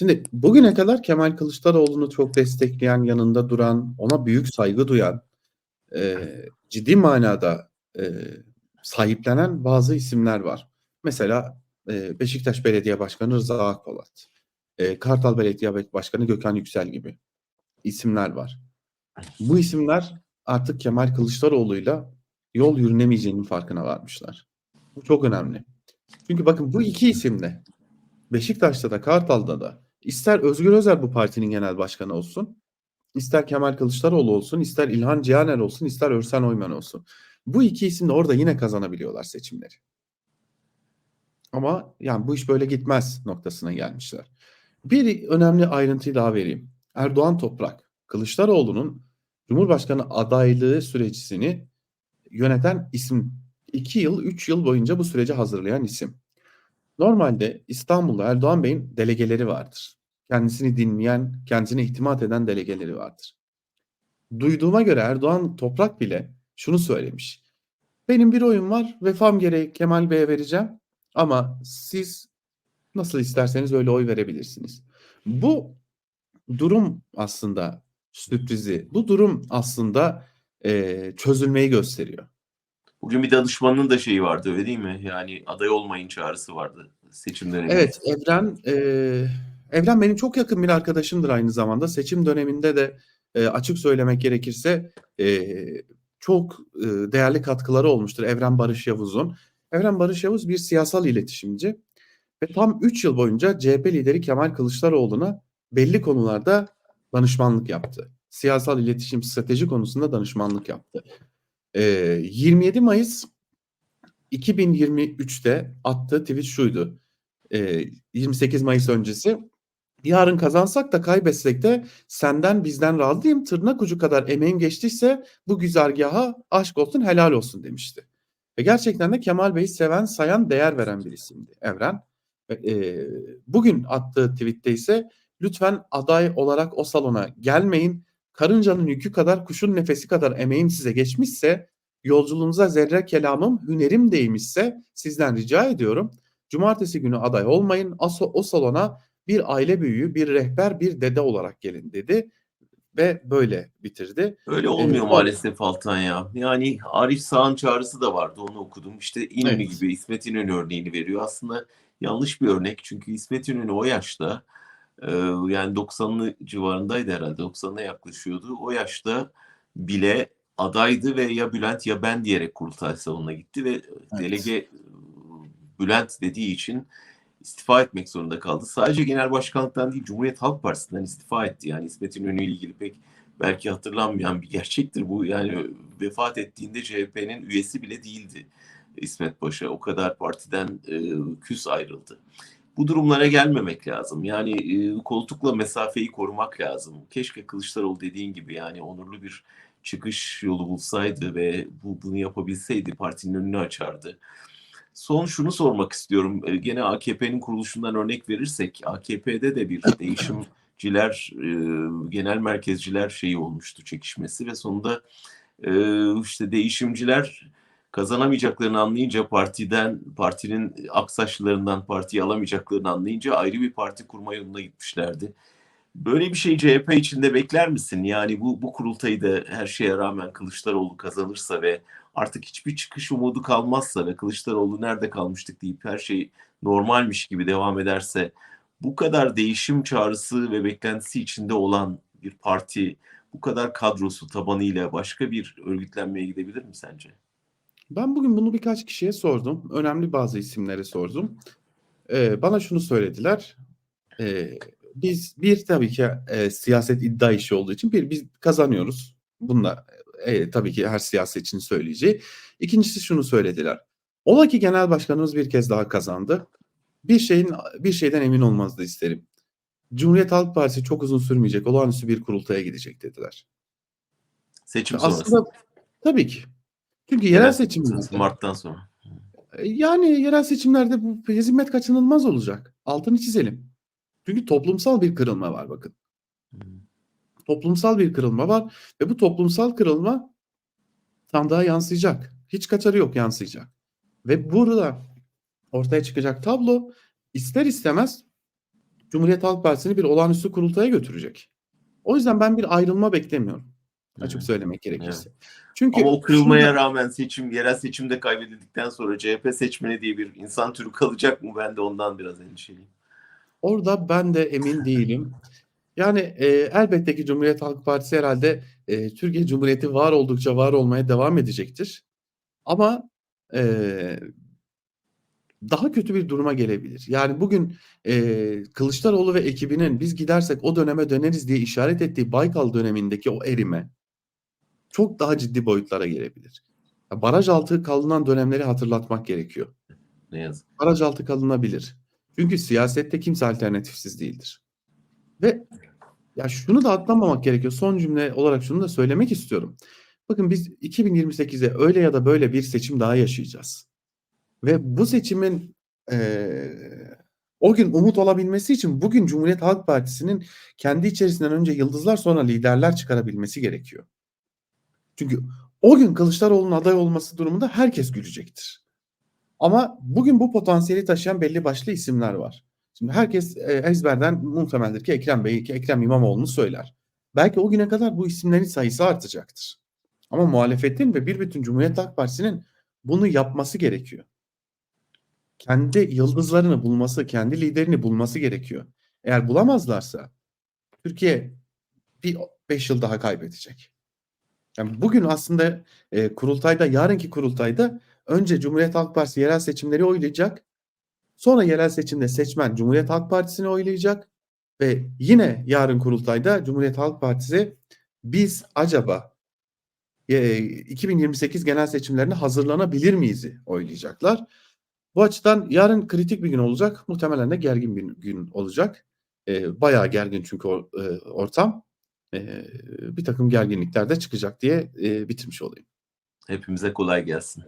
Şimdi bugüne kadar Kemal Kılıçdaroğlu'nu çok destekleyen, yanında duran, ona büyük saygı duyan, eee, ciddi manada, eee, sahiplenen bazı isimler var. Mesela, eee, Beşiktaş Belediye Başkanı Rıza Akpolat, eee, Kartal Belediye Başkanı Gökhan Yüksel gibi isimler var. Bu isimler artık Kemal Kılıçdaroğlu'yla yol yürünemeyeceğinin farkına varmışlar. Bu çok önemli. Çünkü bakın bu 2 isim de Beşiktaş'ta da Kartal'da da ister Özgür Özel bu partinin genel başkanı olsun, ister Kemal Kılıçdaroğlu olsun, ister İlhan Cihaner olsun, ister Örsen Oyman olsun. Bu 2 isim de orada yine kazanabiliyorlar seçimleri. Ama yani bu iş böyle gitmez noktasına gelmişler. Bir önemli ayrıntıyı daha vereyim. Erdoğan Toprak, Kılıçdaroğlu'nun Cumhurbaşkanı adaylığı sürecini yöneten isim. 2 yıl, 3 yıl boyunca bu süreci hazırlayan isim. Normalde İstanbul'da Erdoğan Bey'in delegeleri vardır. Kendisini dinleyen, kendisine ihtimat eden delegeleri vardır. Duyduğuma göre Erdoğan Toprak bile şunu söylemiş. Benim bir oyum var, vefam gereği Kemal Bey'e vereceğim ama siz nasıl isterseniz öyle oy verebilirsiniz. Bu durum aslında sürprizi, bu durum aslında eee, çözülmeyi gösteriyor. Bugün bir danışmanının da şeyi vardı öyle değil mi? Yani aday olmayın çağrısı vardı seçim döneminde. Evet, Evren, eee, Evren benim çok yakın bir arkadaşımdır aynı zamanda. Seçim döneminde de eee, açık söylemek gerekirse eee, çok eee, değerli katkıları olmuştur Evren Barış Yavuz'un. Evren Barış Yavuz bir siyasal iletişimci ve tam 3 yıl boyunca CHP lideri Kemal Kılıçdaroğlu'na belli konularda danışmanlık yaptı. Siyasal iletişim strateji konusunda danışmanlık yaptı. Eee, 27 Mayıs 2023'te attığı tweet şuydu. Eee, 28 Mayıs öncesi. Yarın kazansak da kaybetsek de senden bizden razıyım. Tırnak ucu kadar emeğim geçtiyse bu güzergaha aşk olsun helal olsun demişti. Ve gerçekten de Kemal Bey'i seven, sayan, değer veren bir isimdi Evren. Eee, bugün attığı tweette ise lütfen aday olarak o salona gelmeyin. Karıncanın yükü kadar, kuşun nefesi kadar emeğim size geçmişse, yolculuğunuza zerre kelamım, hünerim değmişse sizden rica ediyorum. Cumartesi günü aday olmayın. Aso, o salona bir aile büyüğü, bir rehber, bir dede olarak gelin dedi ve böyle bitirdi. Öyle Eee, olmuyor o maalesef Altan ya. Yani Arif Sağ'ın çağrısı da vardı onu okudum. İşte İnönü Evet. gibi İsmet İnönü örneğini veriyor. Aslında yanlış bir örnek çünkü İsmet İnönü o yaşta yani 90'lı civarındaydı herhalde 90'a yaklaşıyordu. O yaşta bile adaydı ve ya Bülent ya ben diyerek kurultay salonuna gitti ve Evet. delege Bülent dediği için istifa etmek zorunda kaldı. Sadece genel başkanlıktan değil Cumhuriyet Halk Partisi'nden istifa etti. Yani İsmet İnönü ile ilgili pek belki hatırlanmayan bir gerçektir bu. Yani vefat ettiğinde CHP'nin üyesi bile değildi İsmet Paşa. O kadar partiden e, küs ayrıldı. Bu durumlara gelmemek lazım. Yani e, koltukla mesafeyi korumak lazım. Keşke Kılıçdaroğlu dediğin gibi yani onurlu bir çıkış yolu bulsaydı ve bu bunu yapabilseydi partinin önünü açardı. Son şunu sormak istiyorum. E, Gene AKP'nin kuruluşundan örnek verirsek AKP'de de bir değişimciler, e, genel merkezciler şeyi olmuştu çekişmesi ve sonunda e, işte değişimciler kazanamayacaklarını anlayınca partiden, partinin aksaçlarından partiyi alamayacaklarını anlayınca ayrı bir parti kurma yoluna gitmişlerdi. Böyle bir şey CHP içinde bekler misin? Yani bu, bu kurultayı da her şeye rağmen Kılıçdaroğlu kazanırsa ve artık hiçbir çıkış umudu kalmazsa ve Kılıçdaroğlu nerede kalmıştık deyip her şey normalmiş gibi devam ederse bu kadar değişim çağrısı ve beklentisi içinde olan bir parti bu kadar kadrosu tabanıyla başka bir örgütlenmeye gidebilir mi sence? Ben bugün bunu birkaç kişiye sordum. Önemli bazı isimlere sordum. Eee, bana şunu söylediler. Eee, biz bir tabii ki eee, siyaset iddia işi olduğu için bir biz kazanıyoruz. Bununla eee, tabii ki her siyasetçinin söyleyeceği. İkincisi şunu söylediler. Ola ki genel başkanımız bir kez daha kazandı. Bir şeyin bir şeyden emin olmanızı isterim. Cumhuriyet Halk Partisi çok uzun sürmeyecek. Olağanüstü bir kurultaya gidecek dediler. Seçim sonrası. Aslında tabii ki. Çünkü yerel Yerel seçimlerde Mart'tan sonra. yani yerel seçimlerde bu hizmet kaçınılmaz olacak. Altını çizelim. Çünkü toplumsal bir kırılma var bakın. Toplumsal bir kırılma var ve bu toplumsal kırılma sandığa yansıyacak. Hiç kaçarı yok yansıyacak. Ve burada ortaya çıkacak tablo ister istemez Cumhuriyet Halk Partisi'ni bir olağanüstü kurultaya götürecek. O yüzden ben bir ayrılma beklemiyorum. Açık Evet. söylemek gerekirse. Çünkü Ama o kırılmaya şurada- rağmen seçim, yerel seçimde kaybedildikten sonra CHP seçmeni diye bir insan türü kalacak mı? Ben de ondan biraz endişeliyim. Orada ben de emin değilim. Yani e, elbette ki Cumhuriyet Halk Partisi herhalde e, Türkiye Cumhuriyeti var oldukça var olmaya devam edecektir. Ama e, daha kötü bir duruma gelebilir. Yani bugün e, Kılıçdaroğlu ve ekibinin biz gidersek o döneme döneriz diye işaret ettiği Baykal dönemindeki o erime çok daha ciddi boyutlara gelebilir. Baraj altı kalınan dönemleri hatırlatmak gerekiyor. Ne yazık. baraj altı kalınabilir. Çünkü siyasette kimse alternatifsiz değildir. Ve ya şunu da atlamamak gerekiyor. Son cümle olarak şunu da söylemek istiyorum. Bakın biz 2028'de öyle ya da böyle bir seçim daha yaşayacağız. Ve bu seçimin eee, o gün umut olabilmesi için bugün Cumhuriyet Halk Partisi'nin kendi içerisinden önce yıldızlar sonra liderler çıkarabilmesi gerekiyor. Çünkü o gün Kılıçdaroğlu'nun aday olması durumunda herkes gülecektir. Ama bugün bu potansiyeli taşıyan belli başlı isimler var. Şimdi herkes e, ezberden muhtemeldir ki Ekrem Bey, ki Ekrem İmamoğlu'nu söyler. Belki o güne kadar bu isimlerin sayısı artacaktır. Ama muhalefetin ve bir bütün Cumhuriyet Halk Partisi'nin bunu yapması gerekiyor. Kendi yıldızlarını bulması, kendi liderini bulması gerekiyor. Eğer bulamazlarsa Türkiye bir 5 yıl daha kaybedecek. Yani bugün aslında e, kurultayda, yarınki kurultayda önce Cumhuriyet Halk Partisi yerel seçimleri oylayacak. Sonra yerel seçimde seçmen Cumhuriyet Halk Partisi'ni oylayacak. Ve yine yarın kurultayda Cumhuriyet Halk Partisi biz acaba e, 2028 genel seçimlerine hazırlanabilir miyiz'i oylayacaklar. Bu açıdan yarın kritik bir gün olacak. Muhtemelen de gergin bir gün olacak. E, bayağı gergin çünkü o, e, ortam. Bir takım gerginlikler de çıkacak diye bitirmiş olayım. Hepimize kolay gelsin.